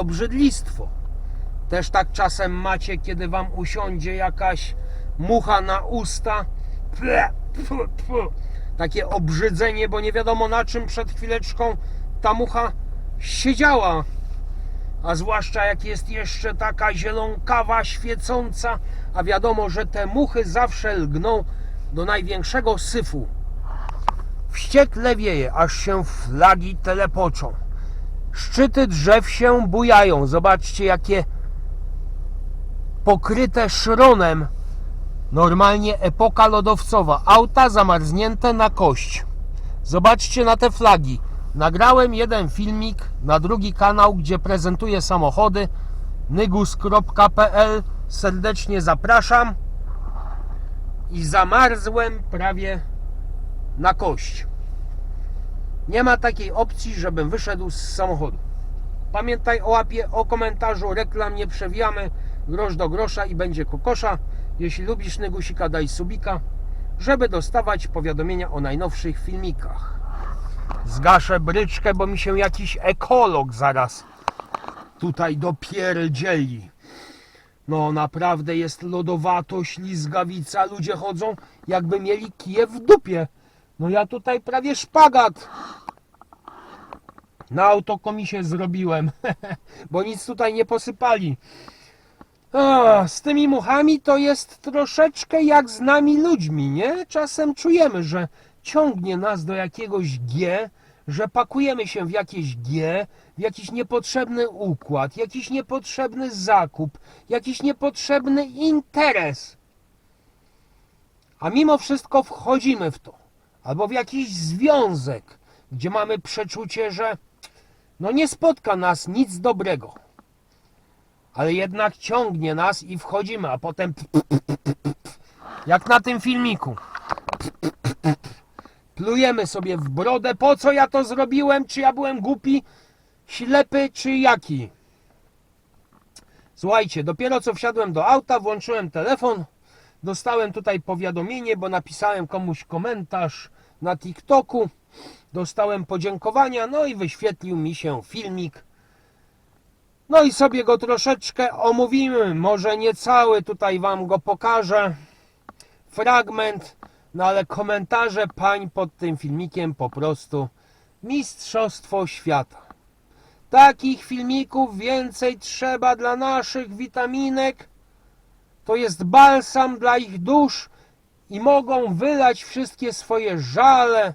obrzydlistwo. Też tak czasem macie, kiedy wam usiądzie jakaś mucha na usta. Ple, pfu. Takie obrzydzenie, bo nie wiadomo na czym przed chwileczką ta mucha siedziała. A zwłaszcza jak jest jeszcze taka zielonkawa, świecąca, a wiadomo, że te muchy zawsze lgną do największego syfu. Wściekle wieje, aż się flagi telepoczą. Szczyty drzew się bujają. Zobaczcie, jakie pokryte szronem. Normalnie epoka lodowcowa. Auta zamarznięte na kość. Zobaczcie na te flagi. Nagrałem jeden filmik na drugi kanał, gdzie prezentuję samochody. nygus.pl Serdecznie zapraszam. I zamarzłem prawie na kość. Nie ma takiej opcji, żebym wyszedł z samochodu. Pamiętaj o łapie, o komentarzu, reklam nie przewijamy, grosz do grosza i będzie kokosza. Jeśli lubisz Nygusika, daj subika, żeby dostawać powiadomienia o najnowszych filmikach. Zgaszę bryczkę, bo mi się jakiś ekolog zaraz tutaj dopierdzieli. No naprawdę jest lodowato, ślizgawica, ludzie chodzą jakby mieli kije w dupie. No ja tutaj prawie szpagat na autokomisie zrobiłem, bo nic tutaj nie posypali. A, z tymi muchami to jest troszeczkę jak z nami ludźmi, nie? Czasem czujemy, że ciągnie nas do jakiegoś G, że pakujemy się w jakieś G, w jakiś niepotrzebny układ, jakiś niepotrzebny zakup, jakiś niepotrzebny interes. A mimo wszystko wchodzimy w to, albo w jakiś związek, gdzie mamy przeczucie, że no nie spotka nas nic dobrego. Ale jednak ciągnie nas i wchodzimy, a potem jak na tym filmiku. Plujemy sobie w brodę. Po co ja to zrobiłem? Czy ja byłem głupi, ślepy, czy jaki? Słuchajcie, dopiero co wsiadłem do auta, włączyłem telefon, dostałem tutaj powiadomienie, bo napisałem komuś komentarz na TikToku, dostałem podziękowania, no i wyświetlił mi się filmik. No i sobie go troszeczkę omówimy, może nie cały, tutaj wam go pokażę, fragment, no ale komentarze pań pod tym filmikiem po prostu mistrzostwo świata. Takich filmików więcej trzeba dla naszych witaminek. To jest balsam dla ich dusz i mogą wylać wszystkie swoje żale.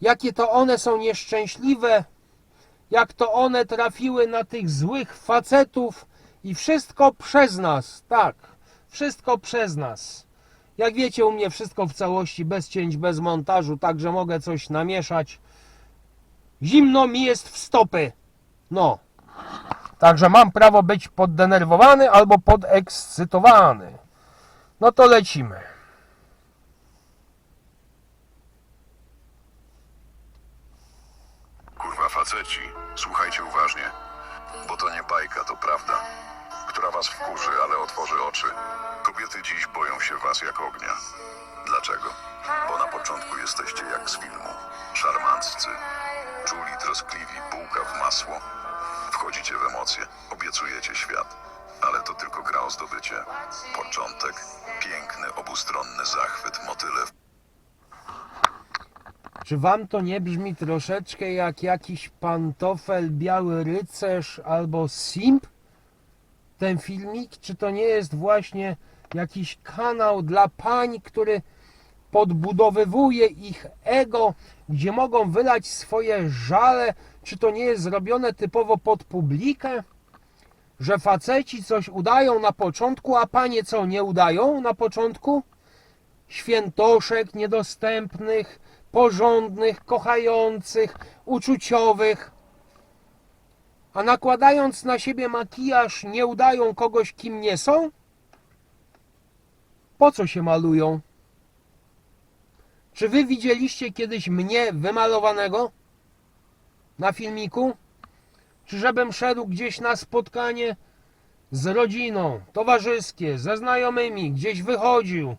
Jakie to one są nieszczęśliwe, jak to one trafiły na tych złych facetów i wszystko przez nas. Tak, wszystko przez nas. Jak wiecie, u mnie wszystko w całości, bez cięć, bez montażu, także mogę coś namieszać. Zimno mi jest w stopy. No. Także mam prawo być poddenerwowany albo podekscytowany. No to lecimy. Kurwa faceci, słuchajcie uważnie, bo to nie bajka, to prawda, która was wkurzy, ale otworzy oczy. Kobiety dziś boją się was jak ognia. Dlaczego? Bo na początku jesteście jak z filmu. Szarmanccy, czuli, troskliwi, bułka w masło. Wchodzicie w emocje, obiecujecie świat. Ale to tylko gra o zdobycie. Początek, piękny, obustronny zachwyt, motyle w Czy wam to nie brzmi troszeczkę jak jakiś pantofel, biały rycerz albo simp? Ten filmik? Czy to nie jest właśnie jakiś kanał dla pań, który podbudowywuje ich ego, gdzie mogą wylać swoje żale? Czy to nie jest zrobione typowo pod publikę? Że faceci coś udają na początku, a panie co nie udają na początku? świętoszek niedostępnych, porządnych, kochających, uczuciowych. A nakładając na siebie makijaż, nie udają kogoś, kim nie są? Po co się malują? Czy wy widzieliście kiedyś mnie wymalowanego na filmiku? Czy żebym szedł gdzieś na spotkanie z rodziną, towarzyskie, ze znajomymi, gdzieś wychodził,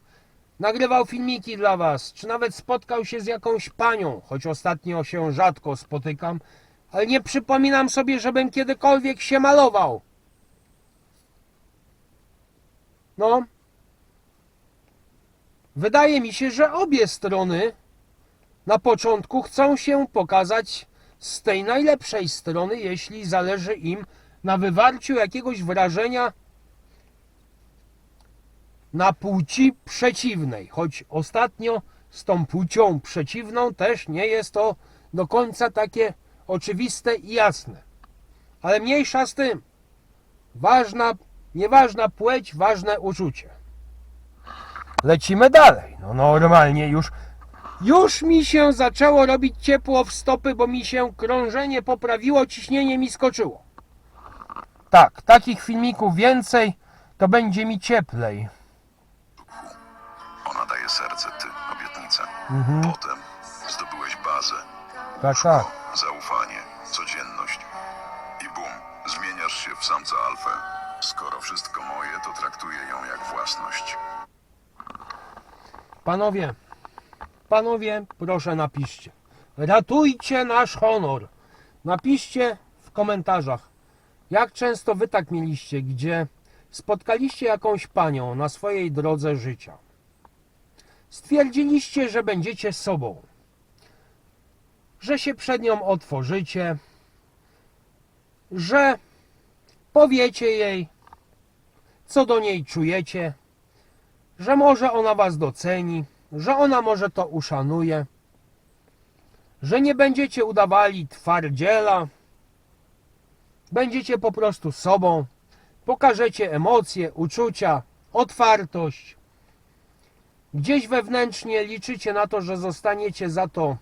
nagrywał filmiki dla Was, czy nawet spotkał się z jakąś panią, choć ostatnio się rzadko spotykam, Ale nie przypominam sobie, żebym kiedykolwiek się malował. No. Wydaje mi się, że obie strony na początku chcą się pokazać z tej najlepszej strony, jeśli zależy im na wywarciu jakiegoś wrażenia na płci przeciwnej. Choć ostatnio z tą płcią przeciwną też nie jest to do końca takie oczywiste i jasne. Ale mniejsza z tym. Ważna, nieważna płeć, ważne uczucie. Lecimy dalej. No normalnie już już mi się zaczęło robić ciepło w stopy, bo mi się krążenie poprawiło, ciśnienie mi skoczyło. Tak, takich filmików więcej, to będzie mi cieplej. Daje serce, ty obietnicę. Potem zdobyłeś bazę, Tak, tak. zaufanie, codzienność. I bum, zmieniasz się w samca alfę. Skoro wszystko moje, to traktuję ją jak własność. Panowie, panowie, proszę napiszcie. Ratujcie nasz honor. Napiszcie w komentarzach, jak często wy tak mieliście, gdzie spotkaliście jakąś panią na swojej drodze życia. Stwierdziliście, że będziecie sobą, że się przed nią otworzycie, że powiecie jej, co do niej czujecie, że może ona was doceni, że ona może to uszanuje, że nie będziecie udawali twardziela, będziecie po prostu sobą, pokażecie emocje, uczucia, otwartość. Gdzieś wewnętrznie liczycie na to, że zostaniecie za to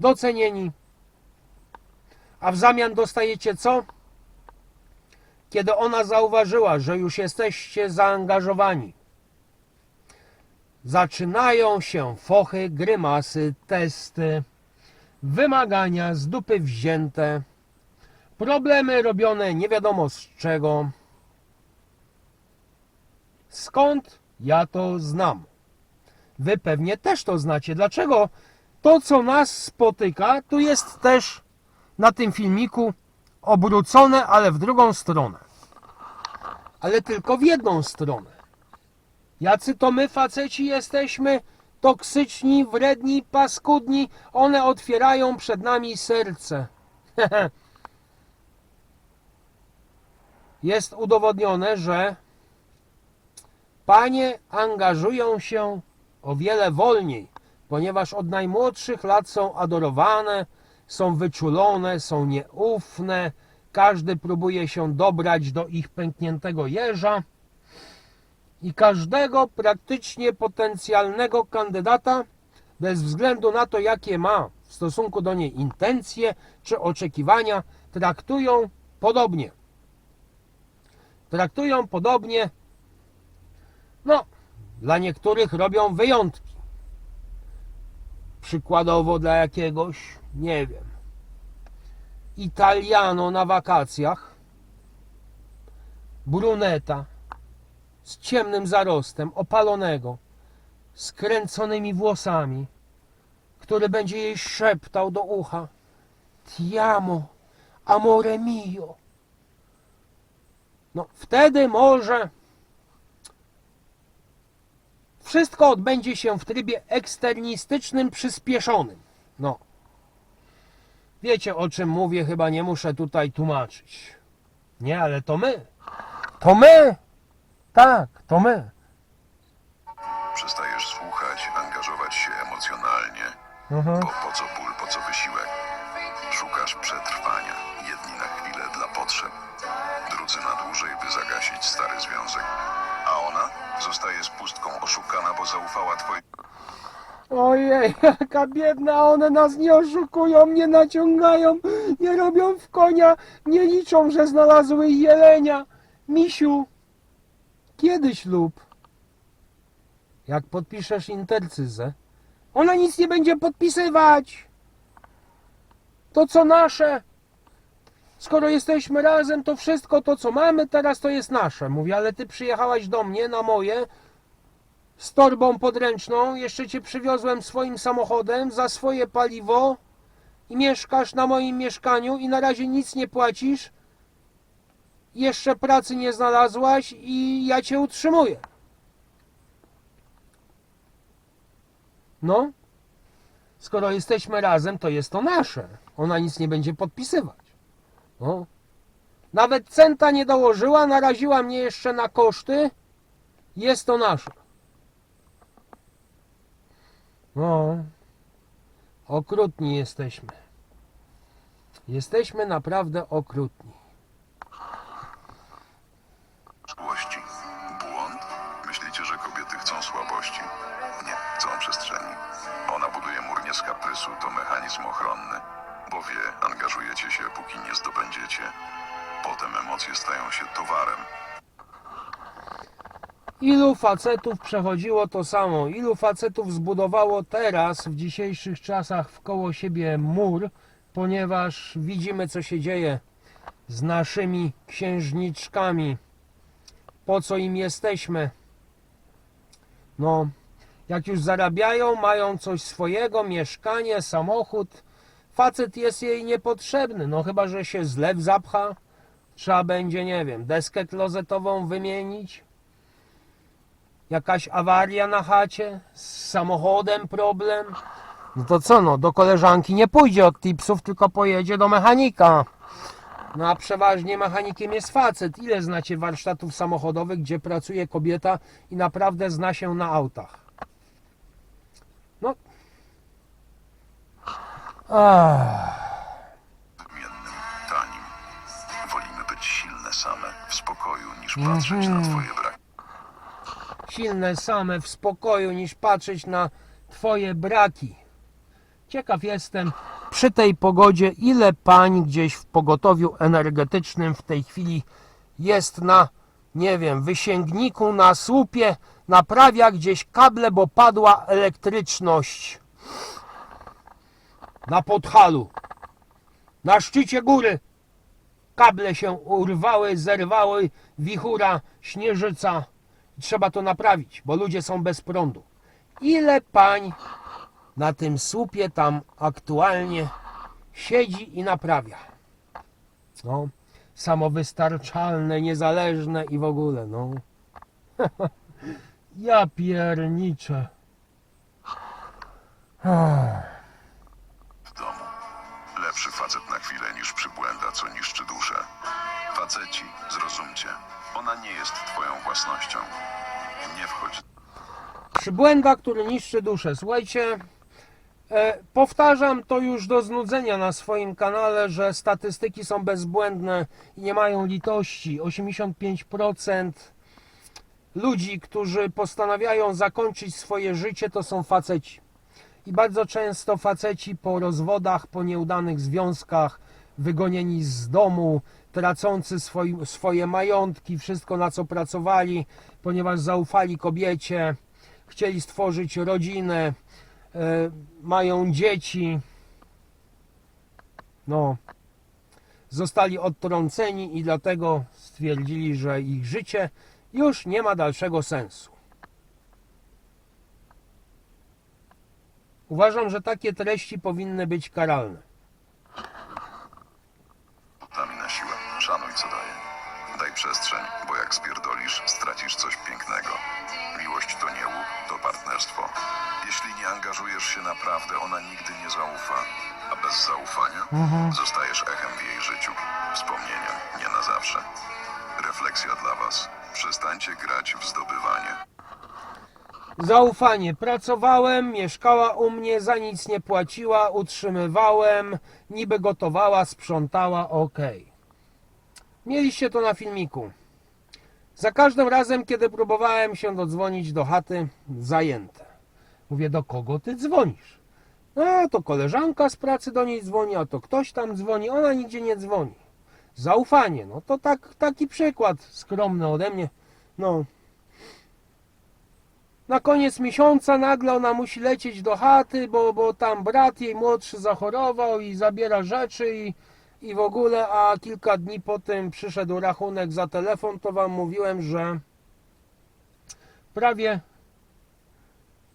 docenieni, a w zamian dostajecie co? Kiedy ona zauważyła, że już jesteście zaangażowani, zaczynają się fochy, grymasy, testy, wymagania z dupy wzięte, problemy robione nie wiadomo z czego. Skąd ja to znam? Wy pewnie też to znacie. Dlaczego to, co nas spotyka, tu jest też na tym filmiku obrócone, ale w drugą stronę. Ale tylko w jedną stronę. Jacy to my faceci jesteśmy toksyczni, wredni, paskudni. One otwierają przed nami serce. Jest udowodnione, że panie angażują się o wiele wolniej, ponieważ od najmłodszych lat są adorowane, są wyczulone, są nieufne. Każdy próbuje się dobrać do ich pękniętego jeża i każdego praktycznie potencjalnego kandydata, bez względu na to, jakie ma w stosunku do niej intencje czy oczekiwania, traktują podobnie. Traktują podobnie. No, dla niektórych robią wyjątki. Przykładowo dla jakiegoś, nie wiem, Italiano na wakacjach, bruneta, z ciemnym zarostem, opalonego, z kręconymi włosami, który będzie jej szeptał do ucha Ti amo, amore mio. No, wtedy może wszystko odbędzie się w trybie eksternistycznym, przyspieszonym. No. Wiecie o czym mówię, chyba nie muszę tutaj tłumaczyć. Nie, ale to my. To my! Tak, to my. Przestajesz słuchać, angażować się emocjonalnie. Mhm. Bo po co ona zostaje z pustką oszukana, bo zaufała twojej Ojej, jaka biedna, one nas nie oszukują, nie naciągają, nie robią w konia, nie liczą, że znalazły jelenia. Misiu, kiedy ślub? Jak podpiszesz intercyzę? Ona nic nie będzie podpisywać. To co nasze. Skoro jesteśmy razem, to wszystko to co mamy teraz to jest nasze. Mówię, ale ty przyjechałaś do mnie na moje z torbą podręczną, jeszcze cię przywiozłem swoim samochodem za swoje paliwo. i mieszkasz na moim mieszkaniu i na razie nic nie płacisz, jeszcze pracy nie znalazłaś i ja cię utrzymuję. No, skoro jesteśmy razem, to jest to nasze. Ona nic nie będzie podpisywać. No. Nawet centa nie dołożyła, naraziła mnie jeszcze na koszty. Jest to nasze. No, okrutni jesteśmy. Jesteśmy naprawdę okrutni. Złości. Błąd? Myślicie, że kobiety chcą słabości? Nie, chcą przestrzeni. Ona buduje mur nie z kaprysu, to mechanizm ochronny. Bo wie, angażujecie się, póki nie zdobędziecie. Potem emocje stają się towarem. Ilu facetów przechodziło to samo? Ilu facetów zbudowało teraz, w dzisiejszych czasach, wkoło siebie mur, ponieważ widzimy, co się dzieje z naszymi księżniczkami. Po co im jesteśmy? No, jak już zarabiają, mają coś swojego, mieszkanie, samochód, facet jest jej niepotrzebny. No, chyba że się zlew zapcha, trzeba będzie, nie wiem, deskę klozetową wymienić jakaś awaria na chacie, z samochodem problem. No to co no, do koleżanki nie pójdzie od tipsów, tylko pojedzie do mechanika. No a przeważnie mechanikiem jest facet. Ile znacie warsztatów samochodowych, gdzie pracuje kobieta i naprawdę zna się na autach? No. Ach. Odmiennym, tanim. Wolimy być silne same, w spokoju, niż patrzeć na twoje braki. silne same w spokoju niż patrzeć na Twoje braki. Ciekaw jestem przy tej pogodzie, ile pań gdzieś w pogotowiu energetycznym w tej chwili jest na, nie wiem, wysięgniku, na słupie, naprawia gdzieś kable, bo padła elektryczność. Na podhalu, na szczycie góry. Kable się urwały, zerwały, wichura, śnieżyca. Trzeba to naprawić, bo ludzie są bez prądu. Ile pań na tym słupie tam aktualnie siedzi i naprawia? No, samowystarczalne, niezależne i w ogóle, no. ja pierniczę. Niż przybłęda, co niszczy duszę. Faceci, zrozumcie, ona nie jest twoją własnością. Nie wchodź Przybłęda, który niszczy duszę. Słuchajcie, e, powtarzam to już do znudzenia na swoim kanale, że statystyki są bezbłędne i nie mają litości. 85% ludzi, którzy postanawiają zakończyć swoje życie, to są faceci. I bardzo często faceci po rozwodach, po nieudanych związkach, wygonieni z domu, tracący swoje majątki, wszystko na co pracowali, ponieważ zaufali kobiecie, chcieli stworzyć rodzinę, e, mają dzieci. No, zostali odtrąceni i dlatego stwierdzili, że ich życie już nie ma dalszego sensu. Uważam, że takie treści powinny być karalne. Przestrzeń, bo jak spierdolisz, stracisz coś pięknego. Miłość to nie łuk, to partnerstwo. Jeśli nie angażujesz się naprawdę, ona nigdy nie zaufa. A bez zaufania zostajesz echem w jej życiu. Wspomnieniem, nie na zawsze. Refleksja dla was. Przestańcie grać w zdobywanie. Zaufanie. Pracowałem, mieszkała u mnie, za nic nie płaciła, utrzymywałem, niby gotowała, sprzątała, ok. Mieliście to na filmiku. Za każdym razem, kiedy próbowałem się dodzwonić do chaty, zajęte. Mówię, do kogo ty dzwonisz? No, to koleżanka z pracy do niej dzwoni, a to ktoś tam dzwoni, ona nigdzie nie dzwoni. Zaufanie, no to tak, taki przykład skromny ode mnie. No, na koniec miesiąca nagle ona musi lecieć do chaty, bo, bo tam brat jej młodszy zachorował i zabiera rzeczy i, i w ogóle, a kilka dni potem przyszedł rachunek za telefon, to wam mówiłem, że prawie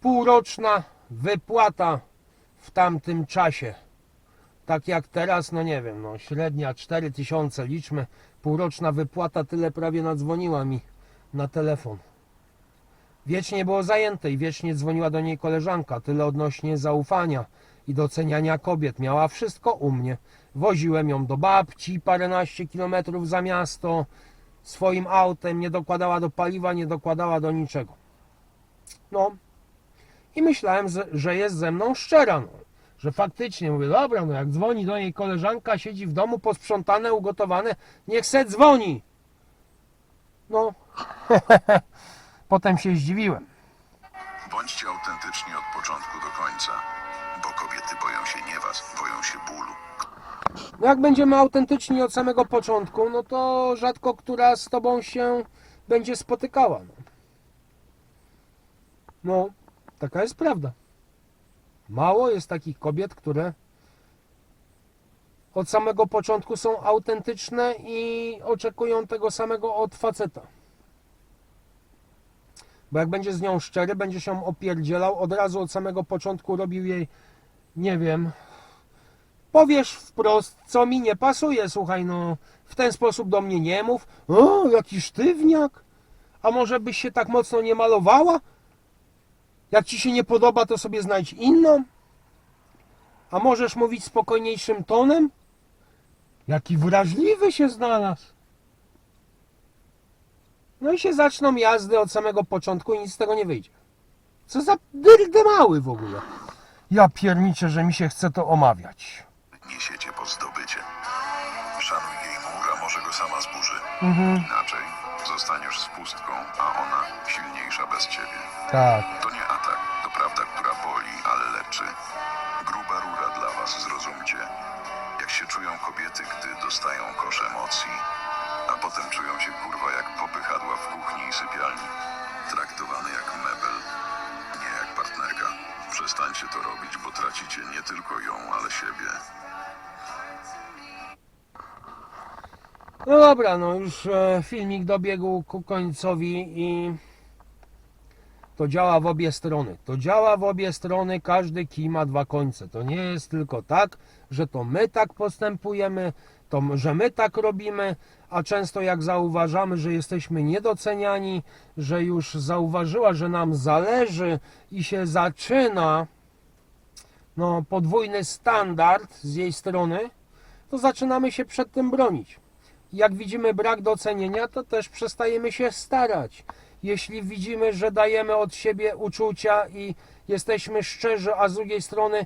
półroczna wypłata w tamtym czasie. tak jak teraz, no nie wiem, no średnia 4000 liczmy, półroczna wypłata, tyle prawie nadzwoniła mi na telefon. Wiecznie było zajęte i wiecznie dzwoniła do niej koleżanka, tyle odnośnie zaufania i doceniania kobiet. Miała wszystko u mnie. Woziłem ją do babci paręnaście kilometrów za miasto swoim autem, nie dokładała do paliwa, nie dokładała do niczego. No i myślałem, że- jest ze mną szczera, no. że faktycznie mówię, dobra, no jak dzwoni do niej koleżanka, siedzi w domu posprzątane, ugotowane, niech se dzwoni. No, potem się zdziwiłem. Bądźcie autentyczni od początku do końca, No jak będziemy autentyczni od samego początku, no to rzadko która z tobą się będzie spotykała. No, no taka jest prawda. Mało jest takich kobiet, które od samego początku są autentyczne i oczekują tego samego od faceta. Bo jak będzie z nią szczery, będzie się opierdzielał, od razu od samego początku robił jej, nie wiem, powiesz wprost, co mi nie pasuje, słuchaj, no w ten sposób do mnie nie mów. O, jaki sztywniak. A może byś się tak mocno nie malowała? Jak ci się nie podoba, to sobie znajdź inną. A możesz mówić spokojniejszym tonem? Jaki wrażliwy się znalazł. No i się zaczną jazdy od samego początku i nic z tego nie wyjdzie. Co za dyrdy mały w ogóle. Ja pierniczę, że mi się chce to omawiać. Niesiecie pod zdobycie. Szanuj jej mur, a może go sama zburzy. Mhm. Inaczej zostaniesz z pustką, a ona silniejsza bez ciebie. Tak. To nie atak, to prawda, która boli, ale leczy. Gruba rura dla was, zrozumcie. Jak się czują kobiety, gdy dostają kosz emocji, a potem czują się kurwa jak popychadła w kuchni i sypialni. Traktowane jak mebel, nie jak partnerka. Przestańcie to robić, bo tracicie nie tylko ją, ale siebie. No dobra, no już e, filmik dobiegł ku końcowi i to działa w obie strony. To działa w obie strony, każdy kij ma dwa końce. To nie jest tylko tak, że to my tak postępujemy, to że my tak robimy, a często jak zauważamy, że jesteśmy niedoceniani, że już zauważyła, że nam zależy i się zaczyna no, podwójny standard z jej strony, to zaczynamy się przed tym bronić. Jak widzimy brak docenienia, to też przestajemy się starać. Jeśli widzimy, że dajemy od siebie uczucia i jesteśmy szczerzy, a z drugiej strony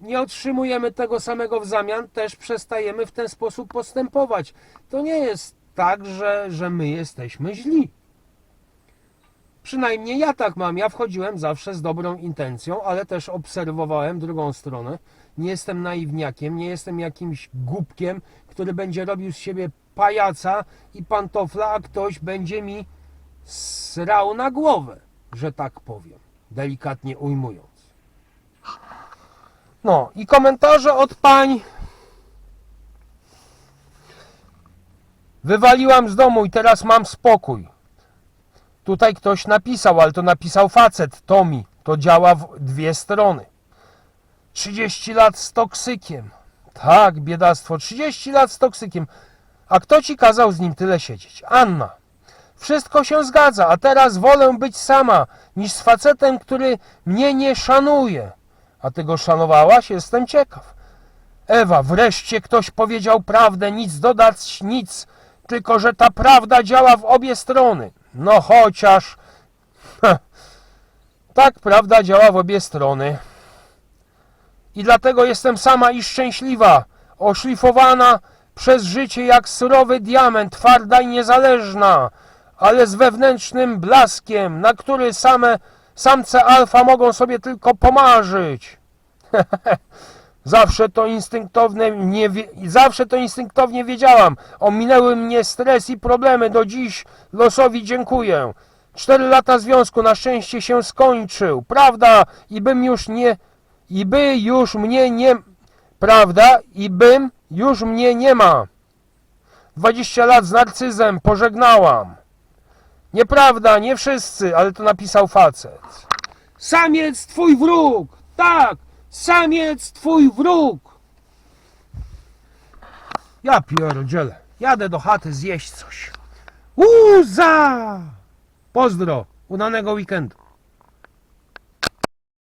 nie otrzymujemy tego samego w zamian, też przestajemy w ten sposób postępować. To nie jest tak, że, że my jesteśmy źli. Przynajmniej ja tak mam. Ja wchodziłem zawsze z dobrą intencją, ale też obserwowałem drugą stronę. Nie jestem naiwniakiem, nie jestem jakimś głupkiem, który będzie robił z siebie pajaca i pantofla, a ktoś będzie mi srał na głowę, że tak powiem, delikatnie ujmując. No i komentarze od pań. Wywaliłam z domu i teraz mam spokój. Tutaj ktoś napisał, ale to napisał facet, Tomi. To działa w dwie strony. 30 lat z toksykiem. Tak, biedactwo. 30 lat z toksykiem. A kto ci kazał z nim tyle siedzieć? Anna. Wszystko się zgadza, a teraz wolę być sama, niż z facetem, który mnie nie szanuje. A ty go szanowałaś? Jestem ciekaw. Ewa, wreszcie ktoś powiedział prawdę, nic dodać, nic, tylko że ta prawda działa w obie strony. No chociaż. Tak, prawda działa w obie strony. I dlatego jestem sama i szczęśliwa, oszlifowana przez życie jak surowy diament, twarda i niezależna, ale z wewnętrznym blaskiem, na który same samce alfa mogą sobie tylko pomarzyć. Zawsze to instynktowne nie zawsze to instynktownie wiedziałam. Ominęły mnie stres i problemy. Do dziś losowi dziękuję. Cztery lata związku na szczęście się skończył. Prawda? I bym już nie i by już mnie nie prawda? I bym już mnie nie ma. 20 lat z narcyzem pożegnałam. Nieprawda, nie wszyscy, ale to napisał facet. Samiec twój wróg! Tak! Samiec twój wróg! Ja pierdzielę. Jadę do chaty zjeść coś. Uza! Pozdro. Udanego weekendu.